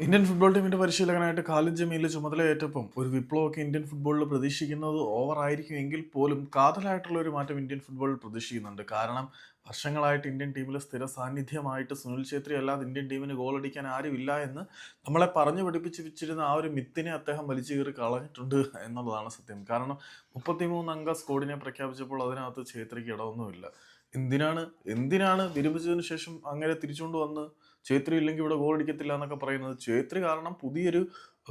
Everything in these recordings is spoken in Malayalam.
ഇന്ത്യൻ ഫുട്ബോൾ ടീമിന്റെ പരിശീലകനായിട്ട് ഖാലിദ് ജമീൽ ചുമതലയേറ്റപ്പം ഒരു വിപ്ലവമൊക്കെ ഇന്ത്യൻ ഫുട്ബോളിൽ പ്രതീക്ഷിക്കുന്നത് ഓവർ ആയിരിക്കും എങ്കിൽ പോലും കാതലായിട്ടുള്ള ഒരു മാറ്റം ഇന്ത്യൻ ഫുട്ബോളിൽ പ്രതീക്ഷിക്കുന്നുണ്ട്. കാരണം വർഷങ്ങളായിട്ട് ഇന്ത്യൻ ടീമിൽ സ്ഥിര സാന്നിധ്യമായിട്ട് സുനിൽ ഛേത്രി അല്ലാതെ ഇന്ത്യൻ ടീമിന് ഗോൾ അടിക്കാൻ ആരുമില്ല എന്ന് നമ്മളെ പറഞ്ഞു പഠിപ്പിച്ച് വെച്ചിരുന്ന ആ ഒരു മിത്തിനെ അദ്ദേഹം വലിച്ചു കയറി കളഞ്ഞിട്ടുണ്ട് എന്നുള്ളതാണ് സത്യം. കാരണം മുപ്പത്തിമൂന്ന് അംഗ സ്കോഡിനെ പ്രഖ്യാപിച്ചപ്പോൾ അതിനകത്ത് ഛേത്രിക്ക് ഇടമൊന്നുമില്ല. എന്തിനാണ് എന്തിനാണ് വിരമിച്ചതിന് ശേഷം അങ്ങനെ തിരിച്ചുകൊണ്ട് വന്ന് ഛേത്രി ഇല്ലെങ്കിൽ ഇവിടെ ഗോൾ അടിക്കത്തില്ല എന്നൊക്കെ പറയുന്നത്? ഛേത്രി കാരണം പുതിയൊരു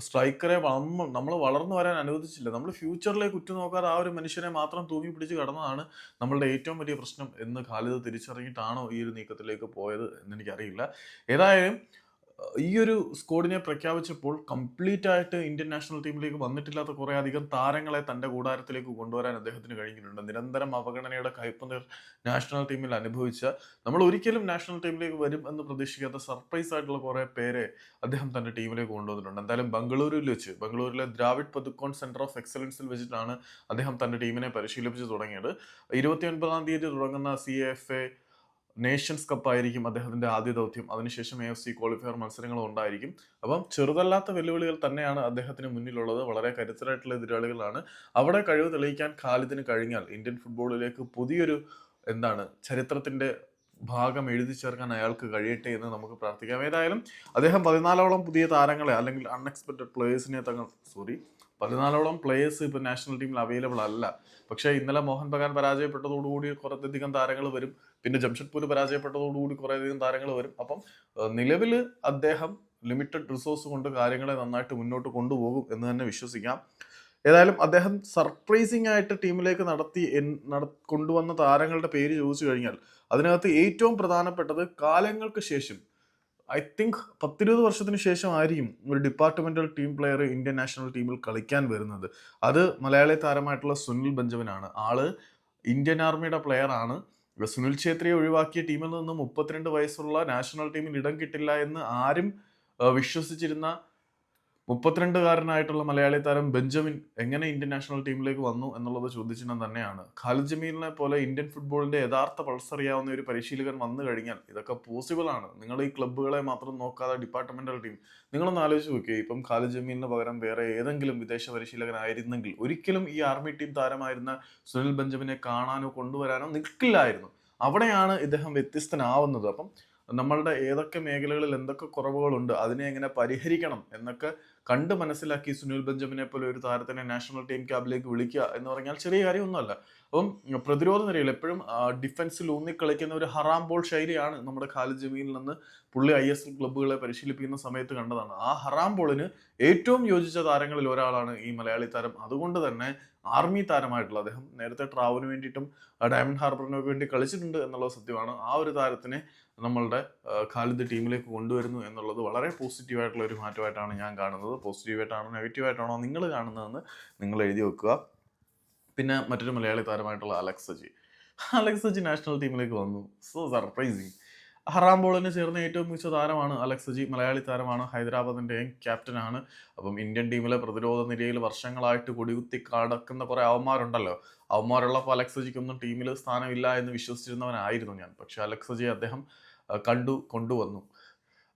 സ്ട്രൈക്കറെ നമ്മൾ വളർന്നു വരാൻ അനുവദിച്ചില്ല. നമ്മൾ ഫ്യൂച്ചറിലേക്ക് ഉറ്റുനോക്കാതെ ആ ഒരു മനുഷ്യനെ മാത്രം തൂങ്ങി പിടിച്ച് കടന്നതാണ് നമ്മളുടെ ഏറ്റവും വലിയ പ്രശ്നം എന്ന് ഖാലിദ് തിരിച്ചറിഞ്ഞിട്ടാണോ ഈ ഒരു നീക്കത്തിലേക്ക് പോയത് എന്ന് എനിക്കറിയില്ല. ഏതായാലും ഈ ഒരു സ്കോഡിനെ പ്രഖ്യാപിച്ചപ്പോൾ കംപ്ലീറ്റ് ആയിട്ട് ഇന്ത്യൻ നാഷണൽ ടീമിലേക്ക് വന്നിട്ടില്ലാത്ത കുറേ അധികം താരങ്ങളെ തന്റെ കൂടാരത്തിലേക്ക് കൊണ്ടുവരാൻ അദ്ദേഹത്തിന് കഴിഞ്ഞിട്ടുണ്ട്. നിരന്തരം അവഗണനയുടെ കയ്പ് നാഷണൽ ടീമിൽ അനുഭവിച്ച നമ്മൾ ഒരിക്കലും നാഷണൽ ടീമിലേക്ക് വരും എന്ന് പ്രതീക്ഷിക്കാത്ത സർപ്രൈസ് ആയിട്ടുള്ള കുറേ പേരെ അദ്ദേഹം തന്റെ ടീമിലേക്ക് കൊണ്ടുവന്നിട്ടുണ്ട്. എന്തായാലും ബംഗളൂരുവിൽ വെച്ച് ബംഗളൂരിലെ ദ്രാവിഡ് പതുക്കോൺ സെന്റർ ഓഫ് എക്സലൻസിൽ വെച്ചിട്ടാണ് അദ്ദേഹം തന്റെ ടീമിനെ പരിശീലിപ്പിച്ച് തുടങ്ങിയത്. ഇരുപത്തി ഒൻപതാം തീയതി തുടങ്ങുന്ന C F A nations cup ആയിരിക്കും അദ്ദേഹത്തിന്റെ ആദ്യ ദൗത്യം. അതിനുശേഷം എ എഫ് സി ക്വാളിഫയർ മത്സരങ്ങളും ഉണ്ടായിരിക്കും. അപ്പം ചെറുതല്ലാത്ത വെല്ലുവിളികൾ തന്നെയാണ് അദ്ദേഹത്തിന് മുന്നിലുള്ളത്. വളരെ കരുത്തരായിട്ടുള്ള എതിരാളികളാണ്. അവിടെ കഴിവ് തെളിയിക്കാൻ ഖാലിദിന് കഴിഞ്ഞാൽ ഇന്ത്യൻ ഫുട്ബോളിലേക്ക് പുതിയൊരു എന്താണ് ചരിത്രത്തിന്റെ ഭാഗം എഴുതി ചേർക്കാൻ അയാൾക്ക് കഴിയട്ടെ എന്ന് നമുക്ക് പ്രാർത്ഥിക്കാം. ഏതായാലും അദ്ദേഹം പതിനാലോളം പുതിയ താരങ്ങളെ അല്ലെങ്കിൽ അൺഎക്സ്പെക്ടഡ് പ്ലേയേഴ്സിനെ തങ്ങൾ സോറി പതിനാലോളം പ്ലേയേഴ്സ് ഇപ്പോൾ നാഷണൽ ടീമിൽ അവൈലബിൾ അല്ല. പക്ഷേ ഇന്നലെ മോഹൻ ബഗാൻ പരാജയപ്പെട്ടതോടുകൂടി കുറച്ചധികം താരങ്ങൾ വരും. പിന്നെ ജംഷഡ്പൂർ പരാജയപ്പെട്ടതോടുകൂടി കുറേയധികം താരങ്ങൾ വരും. അപ്പം നിലവിൽ അദ്ദേഹം ലിമിറ്റഡ് റിസോഴ്സ് കൊണ്ട് കാര്യങ്ങളെ നന്നായിട്ട് മുന്നോട്ട് കൊണ്ടുപോകും എന്ന് തന്നെ വിശ്വസിക്കാം. ഏതായാലും അദ്ദേഹം സർപ്രൈസിംഗ് ആയിട്ട് ടീമിലേക്ക് നടത്തി കൊണ്ടുവന്ന താരങ്ങളുടെ പേര് ചോദിച്ചു കഴിഞ്ഞാൽ അതിനകത്ത് ഏറ്റവും പ്രധാനപ്പെട്ടത് കാലങ്ങൾക്ക് ശേഷം ഐ തിങ്ക് പത്തിരുപത് വർഷത്തിന് ശേഷം ആയിരിക്കും ഒരു departmental team player Indian national ടീമിൽ കളിക്കാൻ വരുന്നത്. അത് മലയാളി താരമായിട്ടുള്ള സുനിൽ ബെഞ്ചമിനാണ്. ആൾ ഇന്ത്യൻ ആർമിയുടെ പ്ലെയർ ആണ്. സുനിൽ ഛേത്രിയെ ഒഴിവാക്കിയ ടീമിൽ നിന്ന് മുപ്പത്തിരണ്ട് വയസ്സുള്ള നാഷണൽ ടീമിൽ ഇടം കിട്ടില്ല എന്ന് ആരും വിശ്വസിച്ചിരുന്ന മുപ്പത്തിരണ്ടുകാരനായിട്ടുള്ള മലയാളി താരം ബെഞ്ചമിൻ എങ്ങനെ ഇന്ത്യൻ നാഷണൽ ടീമിലേക്ക് വന്നു എന്നുള്ളത് ചോദ്യചിഹ്നം തന്നെയാണ്. ഖാലിദ് ജമീലിനെ പോലെ ഇന്ത്യൻ ഫുട്ബോളിന്റെ യഥാർത്ഥ പൾസ് അറിയാവുന്ന ഒരു പരിശീലകൻ വന്നു കഴിഞ്ഞാൽ ഇതൊക്കെ പോസിബിൾ ആണ്. നിങ്ങൾ ഈ ക്ലബ്ബുകളെ മാത്രം നോക്കാതെ ഡിപ്പാർട്ട്മെന്റൽ ടീം നിങ്ങളൊന്ന് ആലോചിച്ച് നോക്കിയേ. ഇപ്പം ഖാലിദ് ജമീലിന് പകരം വേറെ ഏതെങ്കിലും വിദേശ പരിശീലകനായിരുന്നെങ്കിൽ ഒരിക്കലും ഈ ആർമി ടീം താരമായിരുന്ന സുനിൽ ബെഞ്ചമിനെ കാണാനോ കൊണ്ടുവരാനോ നിൽക്കില്ലായിരുന്നു. അവിടെയാണ് ഇദ്ദേഹം വ്യത്യസ്തനാവുന്നത്. അപ്പം നമ്മളുടെ ഏതൊക്കെ മേഖലകളിൽ എന്തൊക്കെ കുറവുകളുണ്ട് അതിനെ എങ്ങനെ പരിഹരിക്കണം എന്നൊക്കെ കണ്ട് മനസ്സിലാക്കി സുനിൽ ബെഞ്ചമിനെ പോലെ ഒരു താരത്തിനെ നാഷണൽ ടീം ക്യാബിലേക്ക് വിളിക്കുക എന്ന് പറഞ്ഞാൽ ചെറിയ കാര്യമൊന്നുമല്ല. അപ്പം പ്രതിരോധ നിരയിൽ എപ്പോഴും ഡിഫൻസിൽ ഊന്നി കളിക്കുന്ന ഒരു ഹറാം ബോൾ ശൈലിയാണ് നമ്മുടെ ഖാലിദ് ജമീനിൽ നിന്ന് പുള്ളി ഐ എസ് എൽ ക്ലബ്ബുകളെ പരിശീലിപ്പിക്കുന്ന സമയത്ത് കണ്ടതാണ്. ആ ഹറാം ബോളിന് ഏറ്റവും യോജിച്ച താരങ്ങളിൽ ഒരാളാണ് ഈ മലയാളി താരം. അതുകൊണ്ട് തന്നെ ആർമി താരമായിട്ടുള്ള അദ്ദേഹം നേരത്തെ ട്രാവലിന് വേണ്ടിയിട്ടും ഡയമണ്ട് ഹാർബറിനൊക്കെ വേണ്ടി കളിച്ചിട്ടുണ്ട് എന്നുള്ളത് സത്യമാണ്. ആ ഒരു താരത്തിനെ നമ്മളുടെ ഖാലിദ് ടീമിലേക്ക് കൊണ്ടുവരുന്നു എന്നുള്ളത് വളരെ പോസിറ്റീവായിട്ടുള്ള ഒരു മാറ്റമായിട്ടാണ് ഞാൻ കാണുന്നത്. പോസിറ്റീവായിട്ടാണോ നെഗറ്റീവായിട്ടാണോ നിങ്ങൾ കാണുന്നതെന്ന് നിങ്ങൾ എഴുതി വെക്കുക. പിന്നെ മറ്റൊരു മലയാളി താരമായിട്ടുള്ള അലക്സജി. അലക്സജി അലക്സ് സജി നാഷണൽ ടീമിലേക്ക് വന്നു. സോ സർപ്രൈസിങ് ഹറാം ബോളിന് ചേർന്ന ഏറ്റവും മികച്ച താരമാണ് അലക്സ് സജി മലയാളി താരമാണ് ഹൈദരാബാദിന്റെയും ക്യാപ്റ്റനാണ്. അപ്പം ഇന്ത്യൻ ടീമിലെ പ്രതിരോധ നിരയിൽ വർഷങ്ങളായിട്ട് കൊടികുത്തി കടക്കുന്ന കുറേ അവന്മാരുണ്ടല്ലോ. അവന്മാരുള്ളപ്പോൾ അലക്സ് സജിക്കൊന്നും ടീമിൽ സ്ഥാനമില്ല എന്ന് വിശ്വസിച്ചിരുന്നവനായിരുന്നു ഞാൻ. പക്ഷേ അലക്സ് സജി അദ്ദേഹം കണ്ടു കൊണ്ടുവന്നു.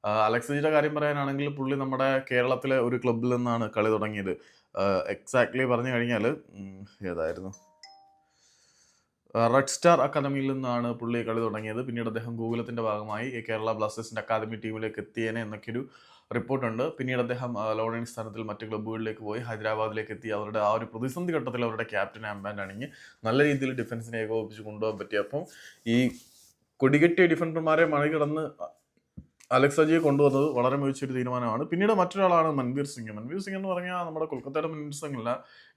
അലക്സജിയുടെ അലക്സ് സജിയുടെ കാര്യം പറയാനാണെങ്കിൽ പുള്ളി നമ്മുടെ കേരളത്തിലെ ഒരു ക്ലബിൽ നിന്നാണ് കളി തുടങ്ങിയത്. എക്സാക്ട്ലി പറഞ്ഞു കഴിഞ്ഞാൽ ഏതായിരുന്നു? റെഡ് സ്റ്റാർ അക്കാദമിയിൽ നിന്നാണ് പുള്ളി കളി തുടങ്ങിയത്. പിന്നീട് അദ്ദേഹം ഗൂഗിളത്തിന്റെ ഭാഗമായി കേരള ബ്ലാസ്റ്റേഴ്സിന്റെ അക്കാദമി ടീമിലേക്ക് എത്തിയേനെ എന്നൊക്കെയൊരു റിപ്പോർട്ടുണ്ട്. പിന്നീട് അദ്ദേഹം ലോണിംഗ് സ്ഥാനത്തിൽ മറ്റ് ക്ലബ്ബുകളിലേക്ക് പോയി ഹൈദരാബാദിലേക്ക് എത്തി. അവരുടെ ആ ഒരു പ്രതിസന്ധി ഘട്ടത്തിൽ അവരുടെ ക്യാപ്റ്റൻ ആംബാൻഡ് അണിഞ്ഞ് നല്ല രീതിയിൽ ഡിഫൻസിനെ ഏകോപിപ്പിച്ച് കൊണ്ടുപോകാൻ പറ്റി. അപ്പം ഈ കൊടികെട്ടിയ ഡിഫൻഡർമാരെ മറികടന്ന് അലക്സ് അജിയെ കൊണ്ടുവന്നത് വളരെ മികച്ചൊരു തീരുമാനമാണ്. പിന്നീട് മറ്റൊരാളാണ് മൻവീർ സിംഗ്. മൻവീർ സിംഗ് എന്ന് പറഞ്ഞാൽ നമ്മുടെ കൊൽക്കത്തയുടെ മൻവീർ സിംഗ് അല്ല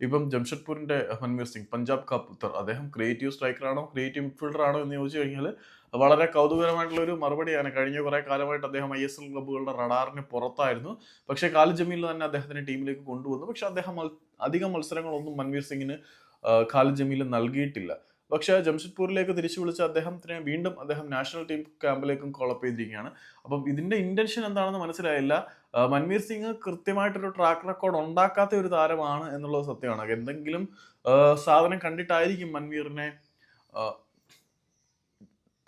ഇപ്പം ജംഷഡ്പൂരിന്റെ മൻവീർ സിംഗ് പഞ്ചാബ് കപുത്തർ പുത്തർ അദ്ദേഹം ക്രിയേറ്റീവ് സ്ട്രൈക്കറാണോ ക്രിയേറ്റീവ് മിഡ്ഫീൽഡർ ആണോ എന്ന് ചോദിച്ചു കഴിഞ്ഞാൽ വളരെ കൗതുകരമായിട്ടുള്ള ഒരു മറുപടിയാണ്. കഴിഞ്ഞ കുറേ കാലമായിട്ട് അദ്ദേഹം ഐ എസ് എൽ ക്ലബ്ബുകളുടെ റഡാറിന് പുറത്തായിരുന്നു. പക്ഷേ കാലി ജമീനിൽ തന്നെ അദ്ദേഹത്തിനെ ടീമിലേക്ക് കൊണ്ടുവന്നു. പക്ഷേ അദ്ദേഹം അധികം മത്സരങ്ങളൊന്നും മൻവീർ സിംഗിന് ഖാലിദ് ജമീൽ നൽകിയിട്ടില്ല. പക്ഷേ ജംഷഡ്പൂരിലേക്ക് തിരിച്ചു വിളിച്ച അദ്ദേഹത്തിനെ വീണ്ടും അദ്ദേഹം നാഷണൽ ടീം ക്യാമ്പിലേക്കും കോളപ്പ് ചെയ്തിരിക്കുകയാണ്. അപ്പം ഇതിന്റെ ഇന്റൻഷൻ എന്താണെന്ന് മനസ്സിലായില്ല. മൻവീർ സിംഗ് കൃത്യമായിട്ടൊരു ട്രാക്ക് റെക്കോർഡ് ഉണ്ടാക്കാത്ത ഒരു താരമാണ് എന്നുള്ളത് സത്യമാണ്. എന്തെങ്കിലും സാധനം കണ്ടിട്ടായിരിക്കും മൻവീറിനെ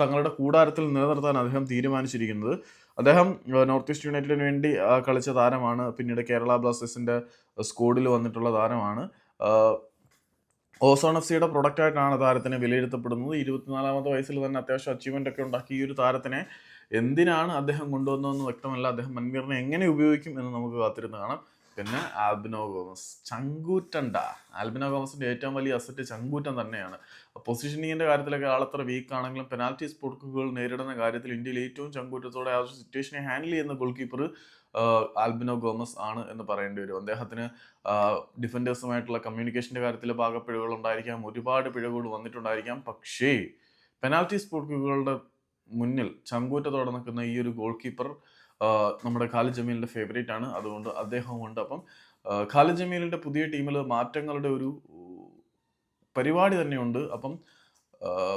തങ്ങളുടെ കൂടാരത്തിൽ നിലനിർത്താൻ അദ്ദേഹം തീരുമാനിച്ചിരിക്കുന്നത്. അദ്ദേഹം നോർത്ത് ഈസ്റ്റ് യുണൈറ്റഡിന് വേണ്ടി കളിച്ച താരമാണ്. പിന്നീട് കേരള ബ്ലാസ്റ്റേഴ്സിന്റെ സ്കോഡിൽ വന്നിട്ടുള്ള താരമാണ്. ഓസോൺ എഫ് സിയുടെ പ്രൊഡക്റ്റ് ആയിട്ടാണ് താരത്തിനെ വിലയിരുത്തപ്പെടുന്നത്. ഇരുപത്തിനാലാമത്തെ വയസ്സിൽ തന്നെ അത്യാവശ്യം അച്ചീവ്മെന്റ് ഒക്കെ ഉണ്ടാക്കി ഈ ഒരു താരത്തിനെ എന്തിനാണ് അദ്ദേഹം കൊണ്ടുവന്നതെന്ന് വ്യക്തമല്ല. അദ്ദേഹം മൻവീറിനെ എങ്ങനെ ഉപയോഗിക്കും എന്ന് നമുക്ക് കാത്തിരുന്ന് കാണാം. പിന്നെ ആൽബിനോ ഗോമസ്. ചങ്കൂറ്റണ്ട. ആൽബിനോ ഗോമസിന്റെ ഏറ്റവും വലിയ അസറ്റ് ചങ്കൂറ്റം തന്നെയാണ്. പൊസിഷനിങ്ങിന്റെ കാര്യത്തിലൊക്കെ ആളത്ര വീക്ക് ആണെങ്കിലും പെനാൽറ്റി സ്പോട്ടുകൾ നേരിടുന്ന കാര്യത്തിൽ ഇന്ത്യയിൽ ഏറ്റവും ചങ്കൂറ്റത്തോടെ ആ സിറ്റുവേഷനെ ഹാൻഡിൽ ചെയ്യുന്ന ഗോൾ കീപ്പർ ആൽബിനോ ഗോമസ് ആണ് എന്ന് പറയേണ്ടി വരും. അദ്ദേഹത്തിന് ഡിഫൻഡേഴ്സുമായിട്ടുള്ള കമ്മ്യൂണിക്കേഷന്റെ കാര്യത്തിൽ പാകപ്പിഴകൾ ഉണ്ടായിരിക്കാം. ഒരുപാട് പിഴവുകൾ വന്നിട്ടുണ്ടായിരിക്കാം. പക്ഷേ പെനാൽറ്റി സ്പോട്ടുകളുടെ മുന്നിൽ ചങ്കൂറ്റത്തോടെ നിൽക്കുന്ന ഈ ഒരു ഗോൾ കീപ്പർ നമ്മുടെ ഖാലിദ് ജമീലിന്റെ ഫേവറേറ്റ് ആണ്. അതുകൊണ്ട് അദ്ദേഹവും ഉണ്ട്. അപ്പം ഖാലിദ് ജമീലിന്റെ പുതിയ ടീമിൽ മാറ്റങ്ങളുടെ ഒരു പരിപാടി തന്നെയുണ്ട്. അപ്പം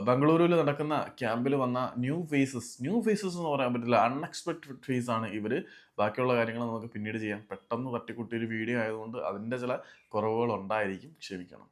ബംഗളൂരുവിൽ നടക്കുന്ന ക്യാമ്പിൽ വന്ന ന്യൂ ഫേസസ് ന്യൂ ഫേസസ് എന്ന് പറയാൻ പറ്റില്ല അൺഎക്സ്പെക്റ്റഡ് ഫേസ് ആണ് ഇവർ ബാക്കിയുള്ള കാര്യങ്ങൾ നമുക്ക് പിന്നീട് ചെയ്യാം. പെട്ടെന്ന് തട്ടിക്കുട്ടിയൊരു വീഡിയോ ആയതുകൊണ്ട് അതിന്റെ ചില കുറവുകൾ ഉണ്ടായിരിക്കും. ക്ഷമിക്കണം.